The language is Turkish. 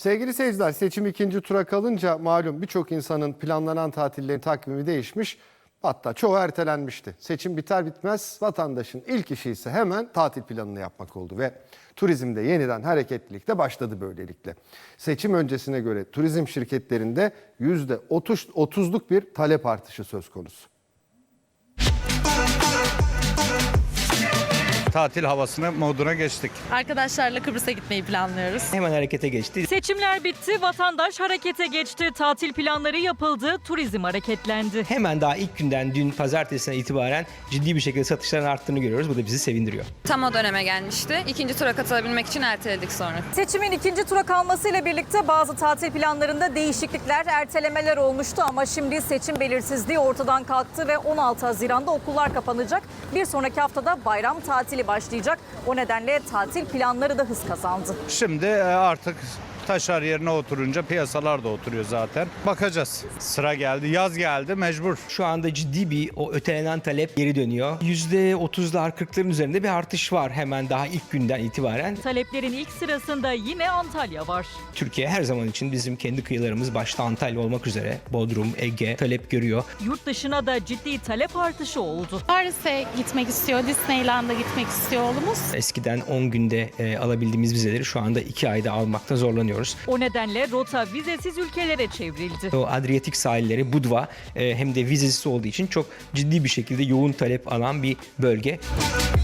Sevgili seyirciler seçim ikinci tura kalınca malum birçok insanın planlanan tatillerin takvimi değişmiş. Hatta çoğu ertelenmişti. Seçim biter bitmez vatandaşın ilk işi ise hemen tatil planını yapmak oldu ve turizmde yeniden hareketlilik de başladı böylelikle. Seçim öncesine göre turizm şirketlerinde %30'luk bir talep artışı söz konusu. Tatil havasına moduna geçtik. Arkadaşlarla Kıbrıs'a gitmeyi planlıyoruz. Hemen harekete geçti. Seçimler bitti, vatandaş harekete geçti, tatil planları yapıldı, turizm hareketlendi. Hemen daha ilk günden dün pazartesine itibaren ciddi bir şekilde satışların arttığını görüyoruz. Bu da bizi sevindiriyor. Tam o döneme gelmişti. İkinci tura katılabilmek için erteledik sonra. Seçimin ikinci tura kalmasıyla birlikte bazı tatil planlarında değişiklikler, ertelemeler olmuştu ama şimdi seçim belirsizliği ortadan kalktı ve 16 Haziran'da okullar kapanacak. Bir sonraki haftada bayram tatili başlayacak. O nedenle tatil planları da hız kazandı. Şimdi e, artık taşar yerine oturunca piyasalar da oturuyor zaten. Bakacağız. Sıra geldi, yaz geldi mecbur. Şu anda ciddi bir o ötelenen talep geri dönüyor. %30'lar 40'ların üzerinde bir artış var hemen daha ilk günden itibaren. Taleplerin ilk sırasında yine Antalya var. Türkiye her zaman için bizim kendi kıyılarımız başta Antalya olmak üzere Bodrum, Ege talep görüyor. Yurt dışına da ciddi talep artışı oldu. Paris'e gitmek istiyor, Disneyland'a gitmek istiyor oğlumuz. Eskiden 10 günde e, alabildiğimiz vizeleri şu anda 2 ayda almakta zorlanıyoruz. O nedenle rota vizesiz ülkelere çevrildi. O Adriyatik sahilleri Budva e, hem de vizesiz olduğu için çok ciddi bir şekilde yoğun talep alan bir bölge.